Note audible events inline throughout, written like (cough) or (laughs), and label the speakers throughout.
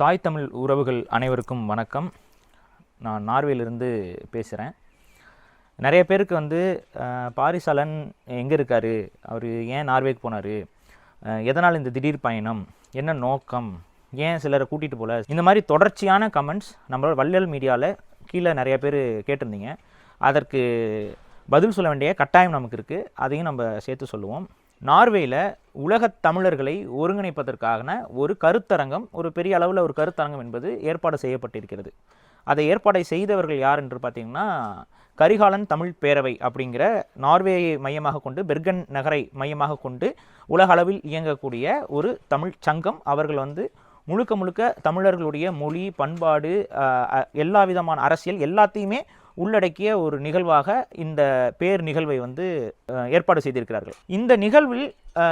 Speaker 1: தாய் தமிழ் உறவுகள் அனைவருக்கும் வணக்கம். நான் நார்வேலிருந்து பேசுகிறேன் நிறைய பேருக்கு வந்து பாரிசாலன் எங்கே இருக்கார்? அவர் ஏன் நார்வேக்கு போனார்? எதனால் இந்த திடீர் பயணம்? என்ன நோக்கம்? ஏன் சிலரை கூட்டிகிட்டு போகல இந்த மாதிரி தொடர்ச்சியான கமெண்ட்ஸ் நம்மளோட வள்ளல் மீடியாவில் கீழே நிறைய பேர் கேட்டிருந்தீங்க. அதற்கு பதில் சொல்ல வேண்டிய கட்டாயம் நமக்கு இருக்குது அதையும் நம்ம சேர்த்து சொல்லுவோம். நார்வேயில் உலகத் தமிழர்களை ஒருங்கிணைப்பதற்கான ஒரு கருத்தரங்கம் ஒரு பெரிய அளவில் ஒரு கருத்தரங்கம் என்பது ஏற்பாடு செய்யப்பட்டிருக்கிறது. அதை ஏற்பாடை செய்தவர்கள் யார் என்று பார்த்தீங்கன்னா கரிகாலன் தமிழ் பேரவை அப்படிங்கிற நார்வேயை மையமாக கொண்டு பெர்கன் நகரை மையமாக கொண்டு உலக அளவில் இயங்கக்கூடிய ஒரு தமிழ் சங்கம். அவர்கள் வந்து முழுக்க முழுக்க தமிழர்களுடைய மொழி பண்பாடு எல்லா விதமான அரசியல் எல்லாத்தையுமே உள்ளடக்கிய ஒரு நிகழ்வாக இந்த பேர் நிகழ்வை வந்து ஏற்பாடு செய்திருக்கிறார்கள். இந்த நிகழ்வில்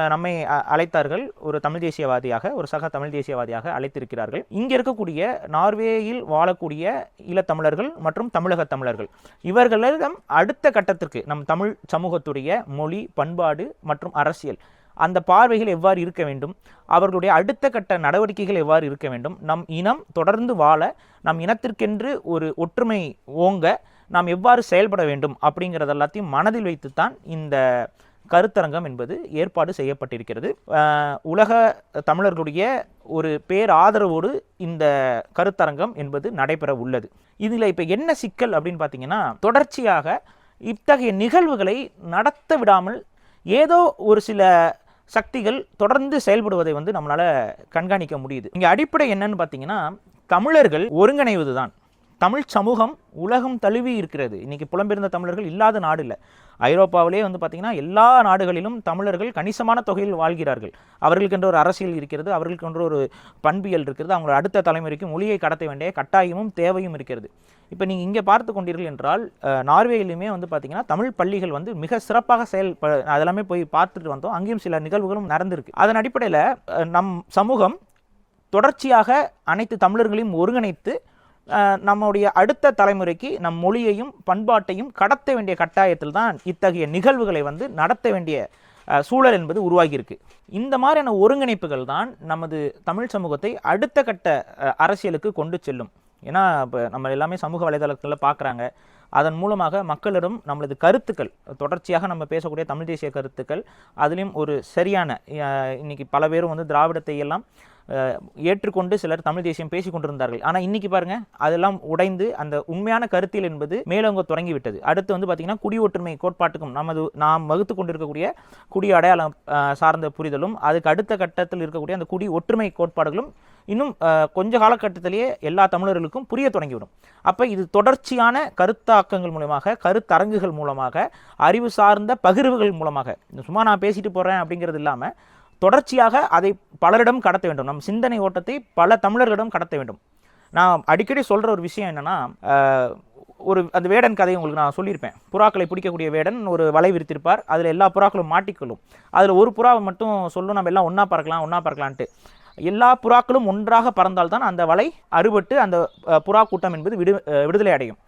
Speaker 1: நம்மை அ- அழைத்தார்கள் ஒரு தமிழ் தேசியவாதியாக ஒரு சக தமிழ் தேசியவாதியாக அழைத்திருக்கிறார்கள். இங்கே இருக்கக்கூடிய நார்வேயில் வாழக்கூடிய ஈழத்தமிழர்கள் மற்றும் தமிழக தமிழர்கள் இவர்களிடம் அடுத்த கட்டத்திற்கு நம் தமிழ் சமூகத்துடைய மொழி பண்பாடு மற்றும் அரசியல் அந்த பார்வைகள் எவ்வாறு இருக்க வேண்டும் அவர்களுடைய அடுத்த கட்ட நடவடிக்கைகள் எவ்வாறு இருக்க வேண்டும் நம் இனம் தொடர்ந்து வாழ நம் இனத்திற்கென்று ஒரு ஒற்றுமை ஓங்க நாம் எவ்வாறு செயல்பட வேண்டும் அப்படிங்கிறது எல்லாத்தையும் மனதில் வைத்துத்தான் இந்த கருத்தரங்கம் என்பது ஏற்பாடு செய்யப்பட்டிருக்கிறது. உலக தமிழர்களுடைய ஒரு பேர் ஆதரவோடு இந்த கருத்தரங்கம் என்பது நடைபெற உள்ளது. இதில் இப்போ என்ன சிக்கல் அப்படின்னு பார்த்தீங்கன்னா தொடர்ச்சியாக இத்தகைய நிகழ்வுகளை நடத்த விடாமல் ஏதோ ஒரு சில சக்திகள் தொடர்ந்து செயல்படுவதை வந்து நம்மளால் கண்காணிக்க முடியுது. இங்கே அடிப்படை என்னன்னு பார்த்தீங்கன்னா தமிழர்கள் ஒருங்கிணைவது தான் தமிழ் சமூகம் உலகம் தழுவி இருக்கிறது. இன்றைக்கி புலம்பெயர்ந்த தமிழர்கள் இல்லாத நாடு இல்லை ஐரோப்பாவிலே வந்து பார்த்திங்கன்னா எல்லா நாடுகளிலும் தமிழர்கள் கணிசமான தொகையில் வாழ்கிறார்கள். அவர்களுக்கென்ற ஒரு அரசியல் இருக்கிறது அவர்களுக்கென்ற ஒரு பண்பியல் இருக்கிறது அவங்களோட அடுத்த தலைமுறைக்கு மொழியை கடத்த வேண்டிய கட்டாயமும் தேவையும் இருக்கிறது. இப்போ நீங்கள் இங்கே பார்த்து கொண்டீர்கள் என்றால் நார்வேயிலுமே வந்து பார்த்திங்கன்னா தமிழ் பள்ளிகள் வந்து மிக சிறப்பாக செயல் ப- அதெல்லாமே போய் பார்த்துட்டு வந்தோம். அங்கேயும் சில நிகழ்வுகளும் நடந்திருக்கு. அதன் அடிப்படையில் நம் சமூகம் தொடர்ச்சியாக அனைத்து தமிழர்களையும் ஒருங்கிணைத்து நம்முடைய அடுத்த தலைமுறைக்கு நம் மொழியையும் பண்பாட்டையும் கடத்த வேண்டிய கட்டாயத்தில் தான் இத்தகைய நிகழ்வுகளை வந்து நடத்த வேண்டிய சூழல் என்பது உருவாகியிருக்கு. இந்த மாதிரியான ஒருங்கிணைப்புகள் தான் நமது தமிழ் சமூகத்தை அடுத்த கட்ட அரசியலுக்கு கொண்டு செல்லும். ஏன்னா இப்போ நம்ம எல்லாமே சமூக வலைதளத்தில் பார்க்குறாங்க அதன் மூலமாக மக்களிடம் நம்மளது கருத்துக்கள் தொடர்ச்சியாக நம்ம பேசக்கூடிய தமிழ் தேசிய கருத்துக்கள் அதுலேயும் ஒரு சரியான இன்றைக்கி பல பேரும் வந்து திராவிடத்தை எல்லாம் ஏற்றுக்கொண்டு சிலர் தமிழ் தேசியம் பேசி கொண்டிருந்தார்கள். ஆனால் இன்னைக்கு பாருங்க அதெல்லாம் உடைந்து அந்த உண்மையான கருத்தியல் என்பது மேலோங்க தொடங்கிவிட்டது. அடுத்து வந்து பார்த்தீங்கன்னா குடி ஒற்றுமை கோட்பாட்டுக்கும் நமது நாம் வகுத்து கொண்டிருக்கக்கூடிய குடி அடையாளம் சார்ந்த புரிதலும் அதுக்கு அடுத்த கட்டத்தில் இருக்கக்கூடிய அந்த குடி ஒற்றுமை கோட்பாடுகளும் இன்னும் கொஞ்ச காலகட்டத்திலேயே எல்லா தமிழர்களுக்கும் புரிய தொடங்கிவிடும். அப்போ இது தொடர்ச்சியான கருத்தாக்கங்கள் மூலமாக கருத்தரங்குகள் மூலமாக அறிவு சார்ந்த பகிர்வுகள் மூலமாக இந்த சும்மா நான் பேசிட்டு போகிறேன் அப்படிங்கிறது இல்லாமல் தொடர்ச்சியாக அதை பலரிடம் கடத்த வேண்டும். நம் சிந்தனை ஓட்டத்தை பல தமிழர்களிடம் கடத்த வேண்டும். நான் அடிக்கடி சொல்கிற ஒரு விஷயம் என்னென்னா ஒரு அந்த வேடன் கதையை உங்களுக்கு நான் சொல்லியிருப்பேன். புறாக்களை பிடிக்கக்கூடிய வேடன் ஒரு வலை விரித்திருப்பார். அதில் எல்லா புறாக்களும் மாட்டிக்கொள்ளும். அதில் ஒரு புறாவை மட்டும் சொல்லும் நம்ம எல்லாம் ஒன்றா பறக்கலாம் ஒன்றா பறக்கலான்ட்டு. எல்லா புறாக்களும் ஒன்றாக பறந்தால்தான் அந்த வலை அறுபட்டு அந்த புறா கூட்டம் என்பது விடு விடுதலை அடையும்.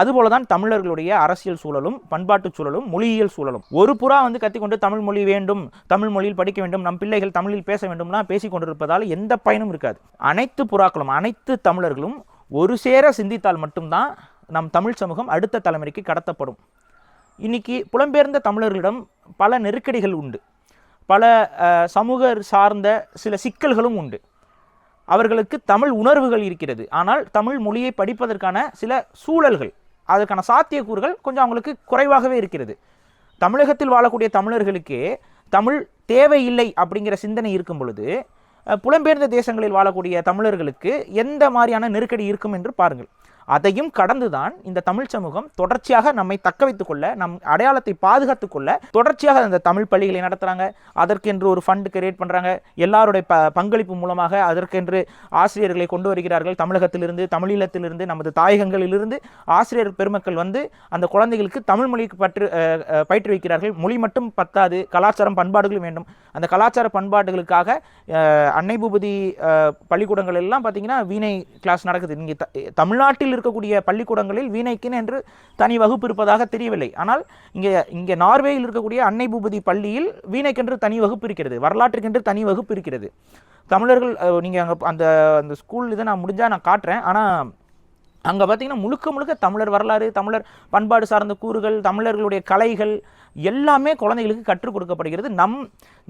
Speaker 1: அதுபோல தான் தமிழர்களுடைய அரசியல் சூழலும் பண்பாட்டு சூழலும் மொழியியல் சூழலும். ஒரு புறா வந்து கத்திக்கொண்டு தமிழ் மொழி வேண்டும் தமிழ் மொழியில் படிக்க வேண்டும் நம் பிள்ளைகள் தமிழில் பேச வேண்டும்னா பேசிக் கொண்டிருப்பதால் எந்த பயனும் இருக்காது. அனைத்து புறாக்களும் அனைத்து தமிழர்களும் ஒரு சேர சிந்தித்தால் மட்டும்தான் நம் தமிழ் சமூகம் அடுத்த தலைமுறைக்கு கடத்தப்படும். இன்னைக்கு புலம்பெயர்ந்த தமிழர்களிடம் பல நெருக்கடிகள் உண்டு. பல சமூக சார்ந்த சில சிக்கல்களும் உண்டு. அவர்களுக்கு தமிழ் உணர்வுகள் இருக்கிறது. ஆனால் தமிழ் மொழியை படிப்பதற்கான சில சூழல்கள் அதற்கான சாத்தியக்கூறுகள் கொஞ்சம் அவங்களுக்கு குறைவாகவே இருக்கிறது. தமிழகத்தில் வாழக்கூடிய தமிழர்களுக்கே தமிழ் தேவையில்லை அப்படிங்கிற சிந்தனை இருக்கும் பொழுது புலம்பெயர்ந்த தேசங்களில் வாழக்கூடிய தமிழர்களுக்கு எந்த மாதிரியான நெருக்கடி இருக்கும் என்று பாருங்கள். அதையும் கடந்துதான் இந்த தமிழ் சமூகம் தொடர்ச்சியாக நம்மை தக்க வைத்துக் கொள்ள நம் அடையாளத்தை பாதுகாத்துக் கொள்ள தொடர்ச்சியாக அந்த தமிழ் பள்ளிகளை நடத்துகிறாங்க அதற்கென்று ஒரு ஃபண்டு கிரியேட் பண்ணுறாங்க எல்லாருடைய ப பங்களிப்பு மூலமாக அதற்கென்று ஆசிரியர்களை கொண்டு வருகிறார்கள். தமிழகத்திலிருந்து தமிழீழத்திலிருந்து நமது தாயகங்களிலிருந்து ஆசிரியர் பெருமக்கள் வந்து அந்த குழந்தைகளுக்கு தமிழ் மொழிக்கு பற்று பயிற்று வைக்கிறார்கள் பயிற்றுவிக்கிறார்கள். மொழி மட்டும் பத்தாது. கலாச்சாரம் பண்பாடுகளும் வேண்டும். அந்த கலாச்சார பண்பாடுகளுக்காக அன்னை பூபதி பள்ளிக்கூடங்கள் எல்லாம் பார்த்தீங்கன்னா வீணை கிளாஸ் நடக்குது. இங்கே த- தமிழ்நாட்டில் இருக்கக்கூடிய பள்ளிக்கூடங்களில் வீணைக்குன்னு என்று தனி வகுப்பு இருப்பதாக தெரியவில்லை. ஆனால் இங்கே இங்கே நார்வேயில் இருக்கக்கூடிய அன்னை பூபதி பள்ளியில் வீணைக்கென்று தனி வகுப்பு இருக்கிறது. வரலாற்றுக்கென்று தனி வகுப்பு இருக்கிறது. தமிழர்கள் நீங்கள் அங்கே அந்த அந்த ஸ்கூல் இதை நான் முடிஞ்சால் நான் காட்டுறேன். ஆனால் அங்கே பார்த்தீங்கன்னா முழுக்க முழுக்க தமிழர் வரலாறு தமிழர் பண்பாடு சார்ந்த கூறுகள் தமிழர்களுடைய கலைகள் எல்லாமே குழந்தைகளுக்கு கற்றுக் கொடுக்கப்படுகிறது. நம்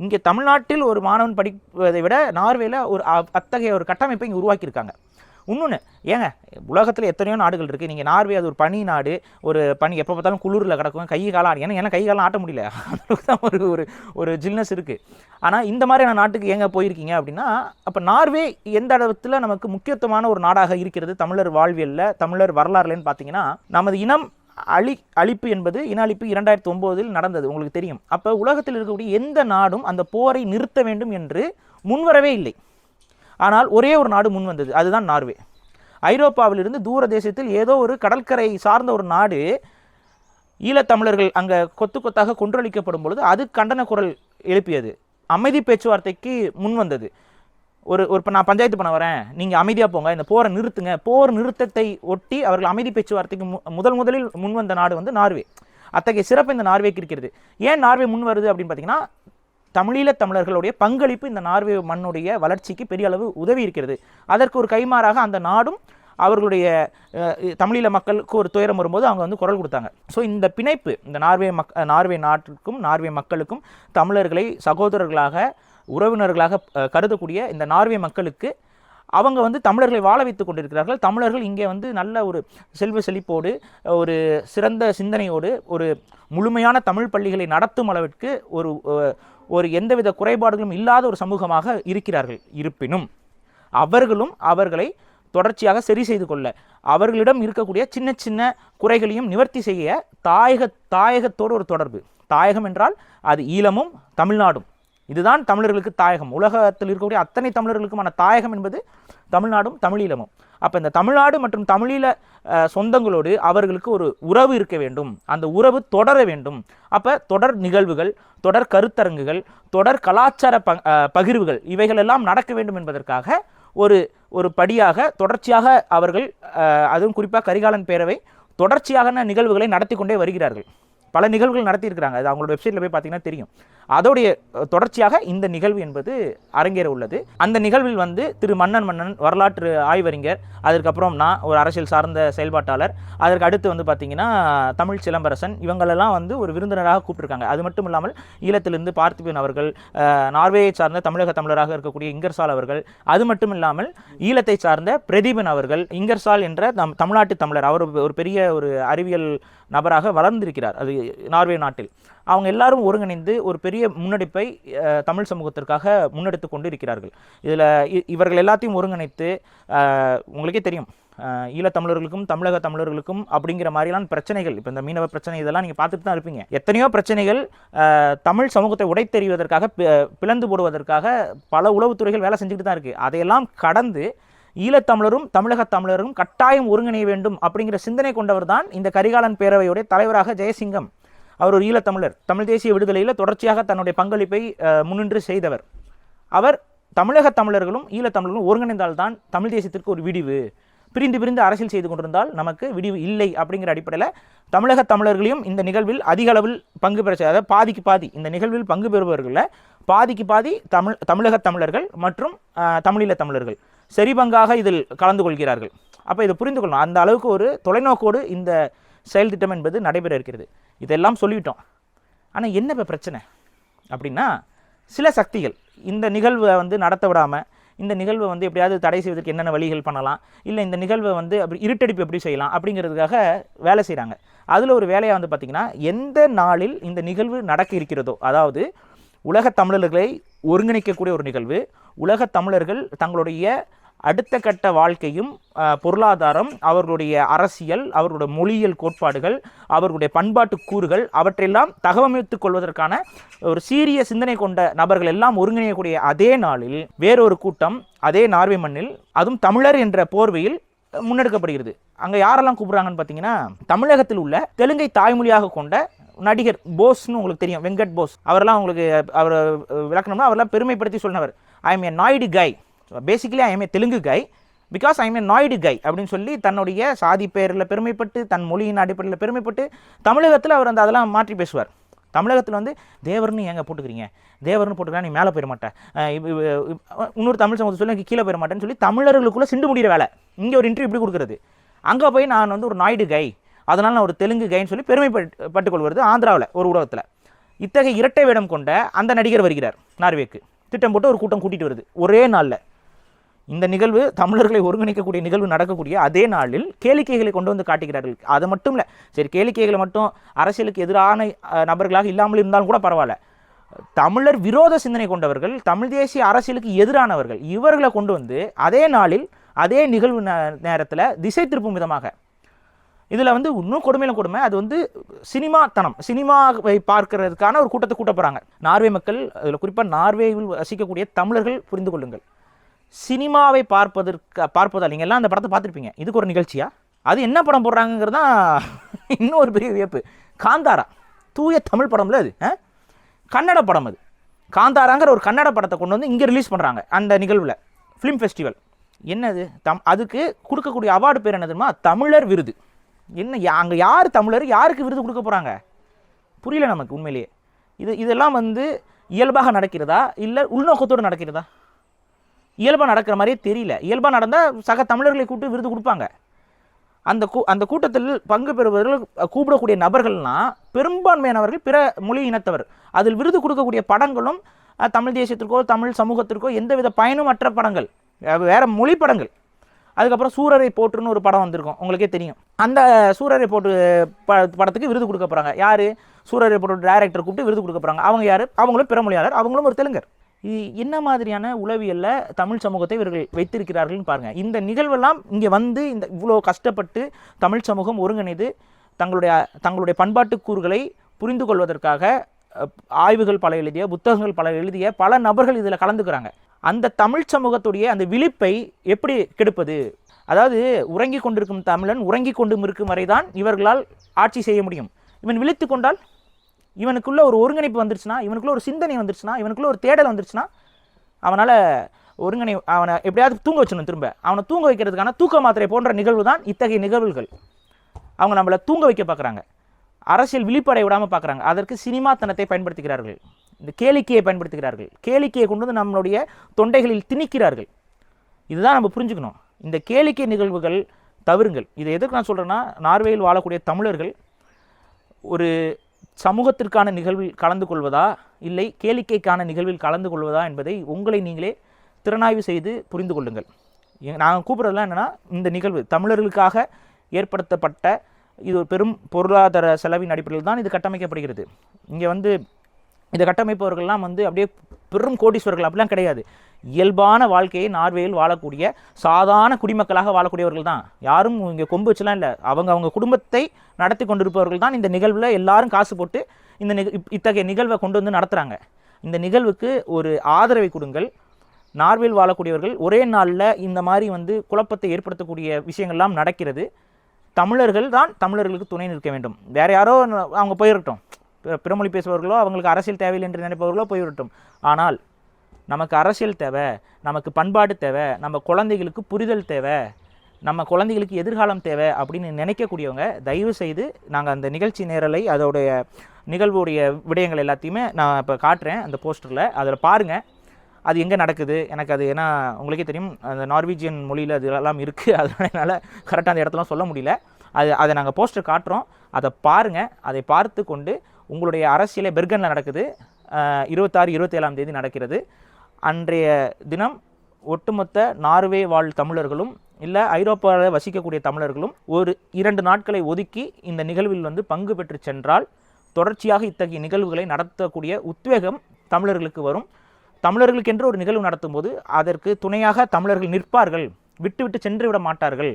Speaker 1: இங்கே தமிழ்நாட்டில் ஒரு மாணவன் படிப்பதை விட நார்வேல ஒரு அத்தகைய ஒரு கட்டமைப்பை இங்கே உருவாக்கியிருக்காங்க. இன்னொன்று ஏங்க உலகத்தில் எத்தனையோ நாடுகள் இருக்குது நீங்கள் நார்வே அது ஒரு பனி நாடு ஒரு பனி எப்போ பார்த்தாலும் குளிரில் கிடக்கும். கை காலம் ஏன்னா ஏன்னா கை காலம் ஆட்ட முடியல. அந்த அளவுக்கு தான் ஒரு ஒரு ஒரு ஜில்னஸ் இருக்குது ஆனால் இந்த மாதிரியான நாட்டுக்கு ஏங்க போயிருக்கீங்க அப்படின்னா அப்போ நார்வே எந்த இடத்துல நமக்கு முக்கியத்துவமான ஒரு நாடாக இருக்கிறது? தமிழர் வாழ்வியலில் தமிழர் வரலாறுலன்னு பார்த்தீங்கன்னா நமது இனம் அழி அழிப்பு என்பது இன அழிப்பு இரண்டாயிரத்தி ஒம்போதில் நடந்தது உங்களுக்கு தெரியும். அப்போ உலகத்தில் இருக்கக்கூடிய எந்த நாடும் அந்த போரை நிறுத்த வேண்டும் என்று முன்வரவே இல்லை. ஆனால் ஒரே ஒரு நாடு முன் வந்தது அதுதான் நார்வே. ஐரோப்பாவிலிருந்து தூர தேசத்தில் ஏதோ ஒரு கடற்கரை சார்ந்த ஒரு நாடு ஈழத்தமிழர்கள் அங்கே கொத்து கொத்தாக கொன்றளிக்கப்படும் பொழுது அது கண்டன குரல் எழுப்பியது. அமைதி பேச்சுவார்த்தைக்கு முன் வந்தது. ஒரு ஒரு இப்போ நான் பஞ்சாயத்து பண்ண வரேன். நீங்கள் அமைதியாக போங்க. இந்த போரை நிறுத்துங்க. போர் நிறுத்தத்தை ஒட்டி அவர்கள் அமைதி பேச்சுவார்த்தைக்கு மு முதல் முதலில் முன்வந்த நாடு வந்து நார்வே. அத்தகைய சிறப்பு இந்த நார்வேக்கு இருக்கிறது. ஏன் நார்வே முன் வருது அப்படின்னு பார்த்தீங்கன்னா தமிழீழ தமிழர்களுடைய பங்களிப்பு இந்த நார்வே மண்ணுடைய வளர்ச்சிக்கு பெரிய அளவு உதவி இருக்கிறது. அதற்கு ஒரு கைமாறாக அந்த நாடும் அவர்களுடைய தமிழீழ மக்களுக்கு ஒரு துயரம் வரும்போது அவங்க வந்து குரல் கொடுத்தாங்க. ஸோ இந்த பிணைப்பு இந்த நார்வே மக் நார்வே நாட்டுக்கும் நார்வே மக்களுக்கும் தமிழர்களை சகோதரர்களாக உறவினர்களாக கருதக்கூடிய இந்த நார்வே மக்களுக்கு அவங்க வந்து தமிழர்களை வாழ வைத்து கொண்டிருக்கிறார்கள். தமிழர்கள் இங்கே வந்து நல்ல ஒரு செல்வ செழிப்போடு ஒரு சிறந்த சிந்தனையோடு ஒரு முழுமையான தமிழ் பள்ளிகளை நடத்தும் அளவிற்கு ஒரு ஒரு எந்தவித குறைபாடுகளும் இல்லாத ஒரு சமூகமாக இருக்கிறார்கள். இருப்பினும் அவர்களும் அவர்களை தொடர்ச்சியாக சரி செய்து கொள்ள அவர்களிடம் இருக்கக்கூடிய சின்ன சின்ன குறைகளையும் நிவர்த்தி செய்ய தாயக தாயகத்தோடு ஒரு தொடர்பு. தாயகம் என்றால் அது ஈழமும் தமிழ்நாடும். இதுதான் தமிழர்களுக்கு தாயகம். உலகத்தில் இருக்கக்கூடிய அத்தனை தமிழர்களுக்குமான தாயகம் என்பது தமிழ்நாடும் தமிழீழமும். அப்போ இந்த தமிழ்நாடு மற்றும் தமிழீழ சொந்தங்களோடு அவர்களுக்கு ஒரு உறவு இருக்க வேண்டும். அந்த உறவு தொடர வேண்டும். அப்போ தொடர் நிகழ்வுகள் தொடர் கருத்தரங்குகள் தொடர் கலாச்சார ப பகிர்வுகள் இவைகளெல்லாம் நடக்க வேண்டும் என்பதற்காக ஒரு ஒரு படியாக தொடர்ச்சியாக அவர்கள் அதுவும் குறிப்பாக கரிகாலன் பேரவை தொடர்ச்சியான நிகழ்வுகளை நடத்தி கொண்டே வருகிறார்கள். பல நிகழ்வுகள் நடத்தியிருக்கிறாங்க. அது அவங்களோட வெப்சைட்டில் போய் பார்த்தீங்கன்னா தெரியும். அதோடைய தொடர்ச்சியாக இந்த நிகழ்வு என்பது அரங்கேற உள்ளது. அந்த நிகழ்வில் வந்து திரு மன்னன் மன்னன் வரலாற்று ஆய்வறிஞர் அதற்கப்புறம் நான் ஒரு அரசியல் சார்ந்த செயல்பாட்டாளர் அதற்கு அடுத்து வந்து பார்த்தீங்கன்னா தமிழ் சிலம்பரசன் இவங்களெல்லாம் வந்து ஒரு விருந்தினராக கூப்பிட்டுருக்காங்க. அது மட்டும் இல்லாமல் ஈழத்திலிருந்து பார்த்திபன் அவர்கள் நார்வேயை சார்ந்த தமிழக தமிழராக இருக்கக்கூடிய இங்கர்சால் அவர்கள் அது மட்டும் இல்லாமல் ஈழத்தை சார்ந்த பிரதீபன் அவர்கள் இங்கர்சால் என்ற நம் தமிழ்நாட்டு தமிழர் அவர் ஒரு பெரிய ஒரு அறிவியல் நபராக வளர்ந்திருக்கிறார் அது நார்வே நாட்டில். அவங்க எல்லாரும் ஒருங்கிணைந்து ஒரு பெரிய முன்னெடுப்பை தமிழ் சமூகத்திற்காக முன்னெடுத்து கொண்டு இருக்கிறார்கள் இதில் இவர்கள் எல்லாத்தையும் ஒருங்கிணைத்து உங்களுக்கே தெரியும் ஈழத்தமிழர்களுக்கும் தமிழக தமிழர்களுக்கும் அப்படிங்கிற மாதிரிலாம் பிரச்சனைகள் இப்போ இந்த மீனவ பிரச்சனை இதெல்லாம் நீங்கள் பார்த்துட்டு தான் இருப்பீங்க. எத்தனையோ பிரச்சனைகள் தமிழ் சமூகத்தை உடைத்தெறிவதற்காக பி- பிளந்து போடுவதற்காக பல உளவுத்துறைகள் வேலை செஞ்சுக்கிட்டு தான் இருக்குது அதையெல்லாம் கடந்து ஈழத்தமிழரும் தமிழக தமிழரும் கட்டாயம் ஒருங்கிணைய வேண்டும் அப்படிங்கிற சிந்தனை கொண்டவர் தான் இந்த கரிகாலன் பேரவையுடைய தலைவராக ஜெயசிங்கம். அவர் ஒரு ஈழத்தமிழர் தமிழ் தேசிய விடுதலையில் தொடர்ச்சியாக தன்னுடைய பங்களிப்பை முன்னின்று செய்தவர். அவர் தமிழக தமிழர்களும் ஈழத்தமிழர்களும் ஒருங்கிணைந்தால்தான் தமிழ் தேசியத்திற்கு ஒரு விடிவு. பிரிந்து பிரிந்து அரசியல் செய்து கொண்டிருந்தால் நமக்கு விடிவு இல்லை அப்படிங்கிற அடிப்படையில் தமிழக தமிழர்களையும் இந்த நிகழ்வில் அதிக அளவில் பங்கு பெற அதாவது பாதிக்கு பாதி இந்த நிகழ்வில் பங்கு பெறுபவர்களில் பாதிக்கு பாதி தமிழ் தமிழக தமிழர்கள் மற்றும் தமிழீழ தமிழர்கள் சரிபங்காக இதில் கலந்து கொள்கிறார்கள். அப்போ இதை புரிந்து கொள்ளணும். அந்த அளவுக்கு ஒரு தொலைநோக்கோடு இந்த செயல் திட்டம் என்பது நடைபெற இருக்கிறது. இதெல்லாம் சொல்லிவிட்டோம். ஆனால் என்ன இப்போ பிரச்சனை? அப்படின்னா சில சக்திகள் இந்த நிகழ்வை வந்து நடத்த விடாமல் இந்த நிகழ்வை வந்து எப்படியாவது தடை செய்வதற்கு என்னென்ன வழிகள் பண்ணலாம் இல்லை இந்த நிகழ்வை வந்து அப்படி இருட்டடிப்பு எப்படி செய்யலாம் அப்படிங்கிறதுக்காக வேலை செய்கிறாங்க அதில் ஒரு வேலையாக வந்து பார்த்திங்கன்னா எந்த நாளில் இந்த நிகழ்வு நடக்க இருக்கிறதோ அதாவது உலகத் தமிழர்களை ஒருங்கிணைக்கக்கூடிய ஒரு நிகழ்வு உலகத் தமிழர்கள் தங்களுடைய அடுத்த கட்ட வாழ்க்கையும் பொருளாதாரம் அவர்களுடைய அரசியல் அவர்களுடைய மொழியியல் கோட்பாடுகள் அவர்களுடைய பண்பாட்டு கூறுகள் அவற்றையெல்லாம் தகவமைத்துக் கொள்வதற்கான ஒரு சீரிய சிந்தனை கொண்ட நபர்கள் எல்லாம் ஒருங்கிணையக்கூடிய அதே நாளில் வேறொரு கூட்டம் அதே நார்வே மண்ணில் அதுவும் தமிழர் என்ற போர்வையில் முன்னெடுக்கப்படுகிறது. அங்கே யாரெல்லாம் கூப்பிட்றாங்கன்னு பார்த்தீங்கன்னா தமிழகத்தில் உள்ள தெலுங்கை தாய்மொழியாக கொண்ட நடிகர் போஸ்னு உங்களுக்கு தெரியும் வெங்கட் போஸ். அவரெல்லாம் உங்களுக்கு அவர் விளக்கணும்னா அவரெல்லாம் பெருமைப்படுத்தி சொன்னவர் I am a Naidu guy basically I am a Telugu guy because I am a Naidu guy அப்படின்னு சொல்லி தன்னுடைய சாதி பேரில் பெருமைப்பட்டு தன் மொழியின் அடிப்படையில் பெருமைப்பட்டு தமிழகத்தில் அவர் அந்த அதெல்லாம் மாற்றி பேசுவார். தமிழகத்தில் வந்து தேவர்னு ஏங்க போட்டுக்கிறீங்க? தேவர்னு போட்டுக்கிறா நீ மேலே போயிட மாட்டேன் இன்னொரு தமிழ் சமூகத்தை சொல்லி எனக்கு கீழே போயிட மாட்டேன்னு சொல்லி தமிழர்களுக்குள்ளே சிண்டு முடிகிற வேலை. இங்கே ஒரு இன்டர்வியூ இப்படி கொடுக்குறது. அங்கே போய் நான் வந்து ஒரு நாயுடு கை அதனால் நான் ஒரு தெலுங்கு கைன்னு சொல்லி பெருமைப்பட்டு பட்டுக்கொள்வது ஆந்திராவில் ஒரு ஊடகத்தில். இத்தகைய இரட்டை வேடம் கொண்ட அந்த நடிகர் வருகிறார் நார்வேக்கு. திட்டம் போட்டு ஒரு கூட்டம் கூட்டிகிட்டு வருது ஒரே நாளில். இந்த நிகழ்வு தமிழர்களை ஒருங்கிணைக்கக்கூடிய நிகழ்வு நடக்கக்கூடிய அதே நாளில் கேளிக்கைகளை கொண்டு வந்து காட்டுகிறார்கள். அது மட்டும் இல்லை சரி கேளிக்கைகளை மட்டும் அரசியலுக்கு எதிரான நபர்களாக இல்லாமல் இருந்தாலும் கூட பரவாயில்ல. தமிழர் விரோத சிந்தனை கொண்டவர்கள் தமிழ் தேசிய அரசியலுக்கு எதிரானவர்கள் இவர்களை கொண்டு வந்து அதே நாளில் அதே நிகழ்வு நேரத்தில் திசை திருப்பும் விதமாக. இதில் வந்து இன்னும் கொடுமையில கொடுமை. அது வந்து சினிமாத்தனம். சினிமாவை பார்க்கறதுக்கான ஒரு கூட்டத்தை கூட்ட போகிறாங்க நார்வே மக்கள் அதில் குறிப்பாக நார்வேவில் வசிக்கக்கூடிய தமிழர்கள் புரிந்து கொள்ளுங்கள். சினிமாவை பார்ப்பதற்கு பார்ப்பதால் நீங்கள் எல்லாம் அந்த படத்தை பார்த்துருப்பீங்க. இதுக்கு ஒரு நிகழ்ச்சியா? அது என்ன படம் போடுறாங்கிறது தான் (laughs) இன்னும் ஒரு பெரிய வியப்பு. காந்தாரா. தூய தமிழ் படம்ல அது ஆ? கன்னட படம் அது. காந்தாராங்கிற ஒரு கன்னட படத்தை கொண்டு வந்து இங்கே ரிலீஸ் பண்ணுறாங்க அந்த நிகழ்வில். ஃபிலிம் ஃபெஸ்டிவல் என்னது? தம் அதுக்கு கொடுக்கக்கூடிய அவார்டு பேர் என்ன தெரியுமா? தமிழர் விருது. என்ன அங்கே யார் தமிழர்? யாருக்கு விருது கொடுக்க போகிறாங்க புரியல நமக்கு உண்மையிலேயே. இது இதெல்லாம் வந்து இயல்பாக நடக்கிறதா? இல்லை உள்நோக்கத்தோடு நடக்கிறதா? இயல்பாக நடக்கிற மாதிரியே தெரியல. இயல்பாக நடந்தால் சக தமிழர்களை கூப்பிட்டு விருது கொடுப்பாங்க. அந்த கூ அந்த கூட்டத்தில் பங்கு பெறுபவர்கள் கூப்பிடக்கூடிய நபர்கள்லாம் பெரும்பான்மையானவர்கள் பிற மொழி இனத்தவர். அதில் விருது கொடுக்கக்கூடிய படங்களும் தமிழ் தேசியத்திற்கோ தமிழ் சமூகத்திற்கோ எந்தவித பயனுமற்ற படங்கள். வேறு மொழி படங்கள். அதுக்கப்புறம் சூரரை போற்றுன்னு ஒரு படம் வந்திருக்கும். உங்களுக்கே தெரியும். அந்த சூரரை போட்டு ப படத்துக்கு விருது கொடுக்க போகிறாங்க யார்? சூரரை போட்டு டேரக்டர் கூப்பிட்டு விருது கொடுக்க போகிறாங்க அவங்க யார்? அவங்களும் பிறமொழியாளர் அவங்களும் ஒரு தெலுங்கர். என்ன மாதிரியான உளவியலில் தமிழ் சமூகத்தை இவர்கள் வைத்திருக்கிறார்கள்னு பாருங்கள் இந்த நிகழ்வெல்லாம் இங்கே வந்து இந்த இவ்வளோ கஷ்டப்பட்டு தமிழ் சமூகம் ஒருங்கிணைந்து தங்களுடைய தங்களுடைய பண்பாட்டு கூறுகளை புரிந்து கொள்வதற்காக ஆய்வுகள் பல எழுதிய புத்தகங்கள் பல எழுதிய பல நபர்கள் இதில் கலந்துக்கிறாங்க. அந்த தமிழ் சமூகத்துடைய அந்த விழிப்பை எப்படி கெடுப்பது? அதாவது உறங்கி கொண்டிருக்கும் தமிழன் உறங்கி கொண்டும் இருக்கும் வரைதான் இவர்களால் ஆட்சி செய்ய முடியும். இவன் விழித்து கொண்டால் இவனுக்குள்ள ஒரு ஒருங்கிணைப்பு வந்துருச்சுன்னா இவனுக்குள்ள ஒரு சிந்தனை வந்துருச்சுன்னா இவனுக்குள்ள ஒரு தேடல் வந்துருச்சுன்னா அவனால் ஒருங்கிணை அவனை எப்படியாவது தூங்க வச்சிடணும் திரும்ப. அவனை தூங்க வைக்கிறதுக்கான தூக்க மாத்திரை போன்ற நிகழ்வு தான் இத்தகைய நிகழ்வுகள். அவங்க நம்மளை தூங்க வைக்க பார்க்குறாங்க அரசியல் விழிப்படை விடாமல் பார்க்குறாங்க அதற்கு சினிமாத்தனத்தை பயன்படுத்துகிறார்கள். இந்த கேளிக்கையை பயன்படுத்துகிறார்கள். கேளிக்கையை கொண்டு வந்து நம்மளுடைய தொண்டைகளில் திணிக்கிறார்கள். இதுதான் நம்ம புரிஞ்சுக்கணும். இந்த கேளிக்கை நிகழ்வுகள் தவிருங்கள் இதை எதுக்கு நான் சொல்கிறேன்னா நார்வேயில் வாழக்கூடிய தமிழர்கள் ஒரு சமூகத்திற்கான நிகழ்வில் கலந்து கொள்வதா? இல்லை கேளிக்கைக்கான நிகழ்வில் கலந்து கொள்வதா என்பதை உங்களை நீங்களே திறனாய்வு செய்து புரிந்து கொள்ளுங்கள். நாங்கள் கூப்பிட்றதுலாம் என்னென்னா இந்த நிகழ்வு தமிழர்களுக்காக ஏற்படுத்தப்பட்ட இது ஒரு பெரும் பொருளாதார செலவின் அடிப்படையில் தான் இது கட்டமைக்கப்படுகிறது. இங்கே வந்து இதை கட்டமைப்பவர்கள்லாம் வந்து அப்படியே பெரும் கோடீஸ்வரர்கள் அப்படிலாம் கிடையாது. இயல்பான வாழ்க்கையை நார்வேயில் வாழக்கூடிய சாதாரண குடிமக்களாக வாழக்கூடியவர்கள் தான். யாரும் இங்கே கொம்பு வச்சுலாம் இல்லை. அவங்க அவங்க குடும்பத்தை நடத்தி கொண்டிருப்பவர்கள் தான் இந்த நிகழ்வில் எல்லாரும் காசு போட்டு இந்த நிக இப்- இத்தகைய நிகழ்வை கொண்டு வந்து நடத்துகிறாங்க இந்த நிகழ்வுக்கு ஒரு ஆதரவை கொடுங்கள். நார்வேல் வாழக்கூடியவர்கள் ஒரே நாளில் இந்த மாதிரி வந்து குழப்பத்தை ஏற்படுத்தக்கூடிய விஷயங்கள்லாம் நடக்கிறது. தமிழர்கள் தான் தமிழர்களுக்கு துணை நிற்க வேண்டும். வேறு யாரோ அவங்க போயிடட்டும் பிறமொழி பேசுபவர்களோ அவங்களுக்கு அரசியல் தேவையில்லை என்று நினைப்பவர்களோ போய்விடட்டும் ஆனால் நமக்கு அரசியல் தேவை நமக்கு பண்பாடு தேவை நம்ம குழந்தைகளுக்கு புரிதல் தேவை நம்ம குழந்தைகளுக்கு எதிர்காலம் தேவை அப்படின்னு நினைக்கக்கூடியவங்க தயவு செய்து நாங்கள் அந்த நிகழ்ச்சி நேரலை அதோடைய நிகழ்வுடைய விடயங்கள் எல்லாத்தையுமே நான் இப்போ காட்டுறேன் அந்த போஸ்டரில். அதில் பாருங்கள் அது எங்கே நடக்குது? எனக்கு அது ஏன்னா உங்களுக்கே தெரியும் அந்த நார்வீஜியன் மொழியில் அது எல்லாம் இருக்குது (laughs) அதனால என்னால் கரெக்டாக அந்த இடத்துலாம் சொல்ல முடியல. அது அதை நாங்கள் போஸ்டர் காட்டுறோம். அதை பாருங்கள் அதை பார்த்து கொண்டு உங்களுடைய அரசியலே பெர்கனில் நடக்குது. இருபத்தாறு இருபத்தேழாம் தேதி நடக்கிறது. அன்றைய தினம் ஒட்டுமொத்த நார்வே வாழ் தமிழர்களும் இல்லை ஐரோப்பாவில் வசிக்கக்கூடிய தமிழர்களும் ஒரு இரண்டு நாட்களை ஒதுக்கி இந்த நிகழ்வில் வந்து பங்கு பெற்று சென்றால் தொடர்ச்சியாக இத்தகைய நிகழ்வுகளை நடத்தக்கூடிய உத்வேகம் தமிழர்களுக்கு வரும். தமிழர்களுக்கென்று ஒரு நிகழ்வு நடத்தும்போது அதற்கு துணையாக தமிழர்கள் நிற்பார்கள் விட்டு விட்டு சென்று விட மாட்டார்கள்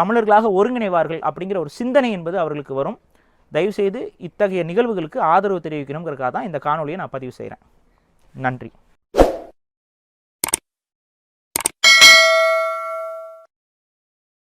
Speaker 1: தமிழர்களாக ஒருங்கிணைவார்கள் அப்படிங்கிற ஒரு சிந்தனை என்பது அவர்களுக்கு வரும். தயவுசெய்து இத்தகைய நிகழ்வுகளுக்கு ஆதரவு தெரிவிக்கணுங்கிறக்காக தான் இந்த காணொலியை நான் பதிவு செய்கிறேன் நன்றி.